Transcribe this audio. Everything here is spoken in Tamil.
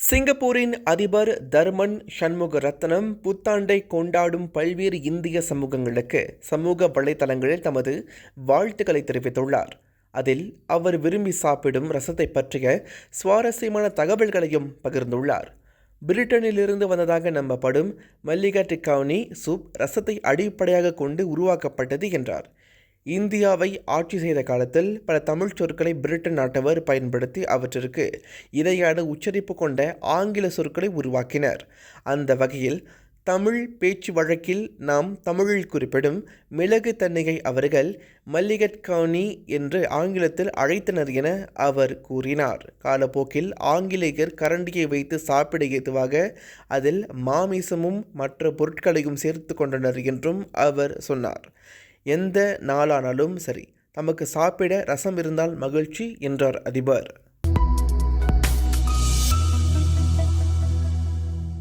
சிங்கப்பூரின் அதிபர் தர்மன் சண்முக ரத்னம் புத்தாண்டை கொண்டாடும் பல்வேறு இந்திய சமூகங்களுக்கு சமூக வலைதளங்களில் தமது வாழ்த்துக்களை தெரிவித்துள்ளார். அதில் அவர் விரும்பி சாப்பிடும் ரசத்தை பற்றிய சுவாரஸ்யமான தகவல்களையும் பகிர்ந்துள்ளார். பிரிட்டனிலிருந்து வந்ததாக நம்பப்படும் மல்லிகா டிக்கானி சூப் ரசத்தை அடிப்படையாக கொண்டு உருவாக்கப்பட்டது என்றார். இந்தியாவை ஆட்சி செய்த காலத்தில் பல தமிழ் சொற்களை பிரிட்டன் நாட்டவர் பயன்படுத்தி அவற்றிற்கு இணையான உச்சரிப்பு கொண்ட ஆங்கில சொற்களை உருவாக்கினர். அந்த வகையில் தமிழ் பேச்சு வழக்கில் நாம் தமிழில் குறிப்பிடும் மிளகு தன்னையை அவர்கள் மல்லிகட்கானி என்று ஆங்கிலத்தில் அழைத்தனர் என அவர் கூறினார். காலப்போக்கில் ஆங்கிலேயர் கரண்டியை வைத்து சாப்பிட ஏதுவாக அதில் மாமிசமும் மற்ற பொருட்களையும் சேர்த்து கொண்டனர் என்றும் அவர் சொன்னார். எந்த நாளானாலும் சரி தமக்கு சாப்பிட ரசம் இருந்தால் மகிழ்ச்சி என்றார் அதிபர்.